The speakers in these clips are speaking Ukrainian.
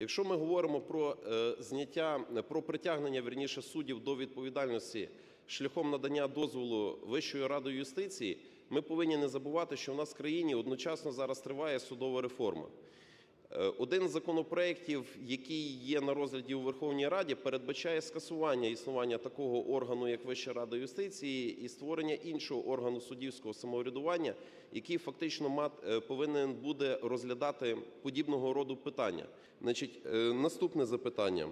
Якщо ми говоримо про е, зняття, про притягнення верніше суддів до відповідальності шляхом надання дозволу Вищою радою юстиції, ми повинні не забувати, що в нас в країні одночасно зараз триває судова реформа. Е, Один з законопроєктів, який є на розгляді у Верховній Раді, передбачає скасування існування такого органу, як Вища рада юстиції, і створення іншого органу суддівського самоврядування, який фактично е, повинен буде розглядати подібного роду питання. Е, наступне запитання.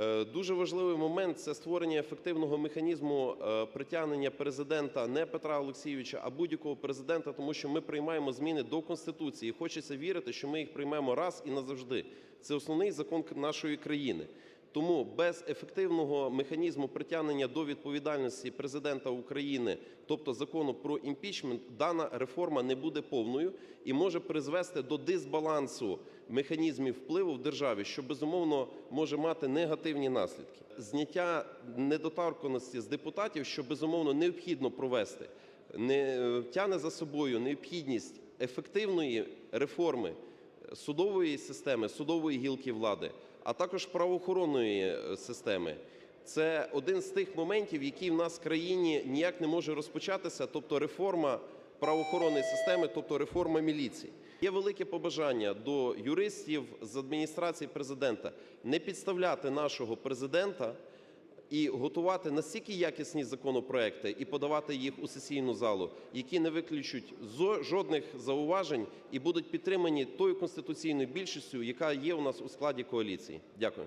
Е, Дуже важливий момент це створення ефективного механізму е, притягнення президента не Петра Олексійовича, а будь-якого президента, тому що ми приймаємо зміни до Конституції. Хочеться вірити, що ми їх приймемо раз і назавжди. Це основний закон нашої країни. Тому без ефективного механізму притягнення до відповідальності президента України, тобто закону про імпічмент, дана реформа не буде повною і може призвести до дисбалансу механізмів впливу в державі, що безумовно може мати негативні наслідки. Зняття недоторканності з депутатів, що безумовно необхідно провести, не е, тягне за собою необхідність ефективної реформи судової системи, судової гілки влади, а також правоохоронної е, системи. Це один з тих моментів, який в нас в країні ніяк не може розпочатися, тобто реформа правоохоронної системи, тобто реформа міліції. Є велике побажання до юристів з адміністрації президента не підставляти нашого президента і готувати настільки якісні законопроекти і подавати їх у сесійну залу, які не виключать жодних зауважень і будуть підтримані тою конституційною більшістю, яка є у нас у складі коаліції. Дякую.